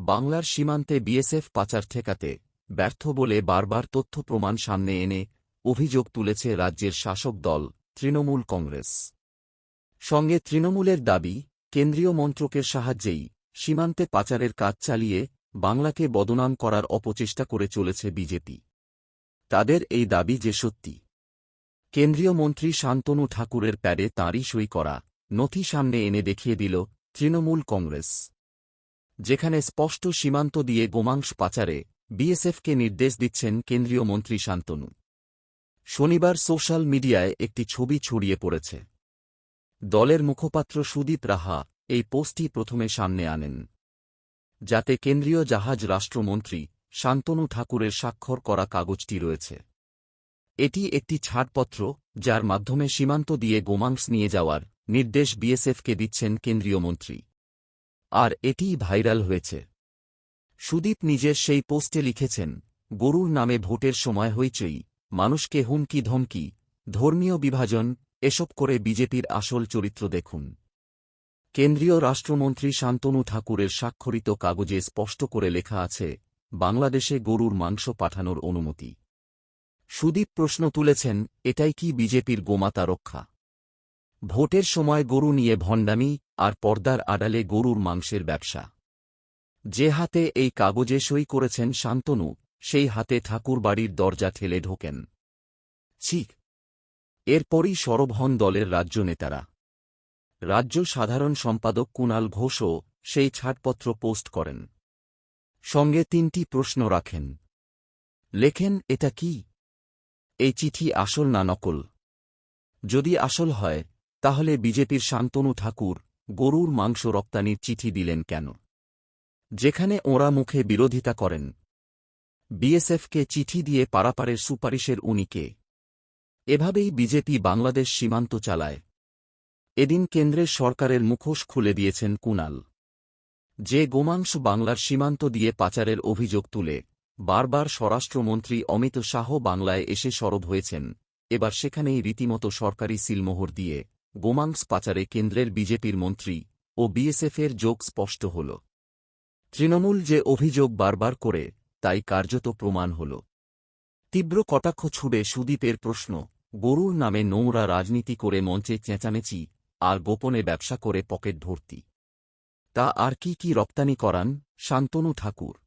বাংলার সীমান্তে বিএসএফ পাচার ঠেকাতে ব্যর্থ বলে বারবার তথ্য প্রমাণ সামনে এনে অভিযোগ তুলেছে রাজ্যের শাসক দল তৃণমূল কংগ্রেস। সঙ্গে তৃণমূলের দাবি, কেন্দ্রীয় মন্ত্রকের সাহায্যেই সীমান্তে পাচারের কাজ চালিয়ে বাংলাকে বদনাম করার অপচেষ্টা করে চলেছে বিজেপি। তাদের এই দাবি যে সত্যি। কেন্দ্রীয় মন্ত্রী শান্তনু ঠাকুরের প্যারে তাঁরই সই করা নথি সামনে এনে দেখিয়ে দিল তৃণমূল কংগ্রেস। যেখানে স্পষ্ট সীমান্ত দিয়ে গোমাংস পাচারে বিএসএফকে নির্দেশ দিচ্ছেন কেন্দ্রীয় মন্ত্রী শান্তনু। শনিবার সোশ্যাল মিডিয়ায় একটি ছবি ছড়িয়ে পড়েছে। দলের মুখপাত্র সুদীপ রাহা এই পোস্টটি প্রথমে সামনে আনেন। যাতে কেন্দ্রীয় জাহাজ রাষ্ট্রমন্ত্রী শান্তনু ঠাকুরের স্বাক্ষর করা কাগজটি রয়েছে। এটি একটি ছাড়পত্র, যার মাধ্যমে সীমান্ত দিয়ে গোমাংস নিয়ে যাওয়ার নির্দেশ বিএসএফকে দিচ্ছেন কেন্দ্রীয় মন্ত্রী। আর এটিই ভাইরাল হয়েছে। সুদীপ নিজের সেই পোস্টে লিখেছেন, গরুর নামে ভোটের সময় হইচই, মানুষকে হুমকি ধমকি, ধর্মীয় বিভাজন, এসব করে বিজেপির আসল চরিত্র দেখুন। কেন্দ্রীয় রাষ্ট্রমন্ত্রী শান্তনু ঠাকুরের স্বাক্ষরিত কাগজে স্পষ্ট করে লেখা আছে, বাংলাদেশে গরুর মাংস পাঠানোর অনুমতি। সুদীপ প্রশ্ন তুলেছেন, এটাই কি বিজেপির গোমাতা রক্ষা? ভোটের সময় গরু নিয়ে ভণ্ডামি আর পর্দার আড়ালে গরুর মাংসের ব্যবসা। যে হাতে এই কাগজে সই করেছেন শান্তনু, সেই হাতে ঠাকুর বাড়ির দরজা ঠেলে ঢোকেন। ছি। এরপরই সরব হন দলের রাজ্য নেতারা। রাজ্য সাধারণ সম্পাদক কুণাল ঘোষও সেই ছাড়পত্র পোস্ট করেন। সঙ্গে তিনটি প্রশ্ন রাখেন। লেখেন, এটা কি? এই চিঠি আসল না নকল? যদি আসল হয় তাহলে বিজেপির শান্তনু ঠাকুর গরুর মাংস রপ্তানির চিঠি দিলেন কেন? যেখানে ওঁরা মুখে বিরোধিতা করেন। বিএসএফকে চিঠি দিয়ে পারাপারের সুপারিশের উনিকে এভাবেই বিজেপি বাংলাদেশ সীমান্ত চালায়। এদিন কেন্দ্রের সরকারের মুখোশ খুলে দিয়েছেন কুনাল। যে গোমাংস বাংলার সীমান্ত দিয়ে পাচারের অভিযোগ তুলে, বারবার স্বরাষ্ট্রমন্ত্রী অমিত শাহ বাংলায় এসে সরব হয়েছেন, এবার সেখানেই রীতিমতো সরকারি সিলমোহর দিয়ে গোমাংস পাচারে কেন্দ্রের বিজেপির মন্ত্রী ও বিএসএফের যোগ স্পষ্ট হল। তৃণমূল যে অভিযোগ বারবার করে, তাই কার্যত প্রমাণ হল। তীব্র কটাক্ষ ছুড়ে সুদীপের প্রশ্ন, গরুর নামে নোংরা রাজনীতি করে মঞ্চে চেঁচামেচি আর গোপনে ব্যবসা করে পকেট ভর্তি। তা আর কি কি রপ্তানি করান শান্তনু ঠাকুর।